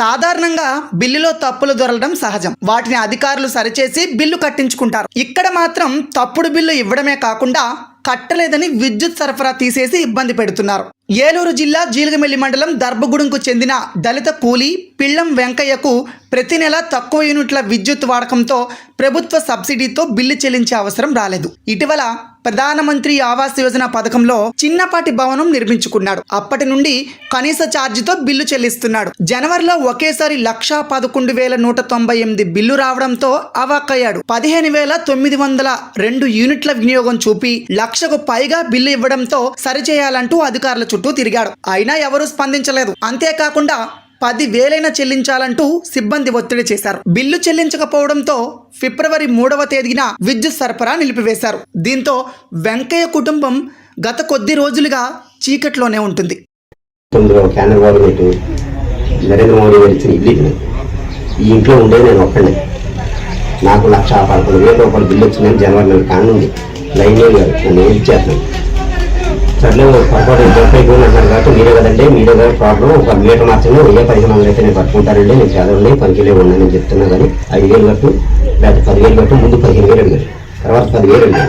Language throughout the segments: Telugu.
సాధారణంగా బిల్లులో తప్పులు దొరలడం సహజం. వాటిని అధికారులు సరిచేసి బిల్లు కట్టించుకుంటారు. ఇక్కడ మాత్రం తప్పుడు బిల్లు ఇవ్వడమే కాకుండా కట్టలేదని విద్యుత్ సరఫరా తీసేసి ఇబ్బంది పెడుతున్నారు. ఏలూరు జిల్లా జీలగమెల్లి మండలం దర్భగూడెంకు చెందిన దళిత కూలీ పిళ్ళం వెంకయ్యకు ప్రతి నెల తక్కువ యూనిట్ల విద్యుత్ వాడకంతో ప్రభుత్వ సబ్సిడీతో బిల్లు చెల్లించే అవసరం రాలేదు. ఇటీవల ప్రధానమంత్రి ఆవాస్ యోజన పథకంలో చిన్నపాటి భవనం నిర్మించుకున్నాడు. అప్పటి నుండి కనీస ఛార్జీతో బిల్లు చెల్లిస్తున్నాడు. జనవరిలో ఒకేసారి లక్షా పదకొండు వేల నూట తొంభై ఎనిమిది బిల్లు రావడంతో అవాక్కయ్యాడు. పదిహేను వేల తొమ్మిది వందల రెండు యూనిట్ల వినియోగం చూపి లక్షకు పైగా బిల్లు ఇవ్వడంతో సరిచేయాలంటూ అధికారుల చుట్టూ తిరిగాడు. అయినా ఎవరూ స్పందించలేదు. అంతేకాకుండా పది వేలైనా చెల్లించాలంటూ సిబ్బంది ఒత్తిడి చేశారు. బిల్లు చెల్లించకపోవడంతో ఫిబ్రవరి మూడవ తేదీన విద్యుత్ సరఫరా నిలిపివేశారు. దీంతో వెంకయ్య కుటుంబం గత కొద్ది రోజులుగా చీకట్లోనే ఉంటుంది. నరేంద్ర మోడీ గారు ఇచ్చిన ఇల్లు ఈ ఇంట్లో ఉండేది నేను ఒక్కడే నాకు లక్ష పదకొండు వేల రూపాయలు బిల్లు వచ్చిందని జనవరి నెల కానుంది. లైన్ గారు నన్ను ఏం చేస్తాను సర్లే పొరపాటు ముప్పై గోలు అంటున్నారు కాబట్టి మీరే కదండి మీరే కదా ప్రాబ్లం ఒక మీటర్ మాత్రమే వెయ్యి పదిహేను వందలు అయితే నేను పట్టుకుంటానండి నేను చదవండి పనికిలే నేను చెప్తున్నా కానీ ఐదు వేలు కట్టు లేకపోతే పదివేలు కట్టు ముందు పదిహేను వేలు అడిగారు. తర్వాత పదివేలు అడిగారు.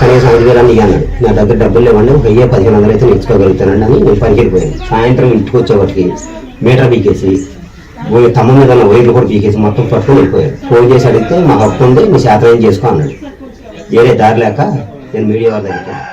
కనీసం ఐదు వేలు అని అన్నాడు. నా దగ్గర డబ్బులు లేవండి ఒక వెయ్యి పదిహేను వందలు అయితే నేర్చుకోగలుగుతానండి అని నేను పనికి వెళ్ళిపోయాను సాయంత్రం ఇంటికి వచ్చేవాటికి మీటర్ పీకేసి ఓ తమ్మ మీద ఉన్న వైర్లు కూడా పీకేసి మొత్తం పట్టుకొని వెళ్ళిపోయారు ఫోన్ చేసి అడిగితే మా హక్కు ఉంది మీ శాతం ఏం చేసుకో అన్నాడు. వేరే దారి లేక నేను మీడియా వాళ్ళ దగ్గరికి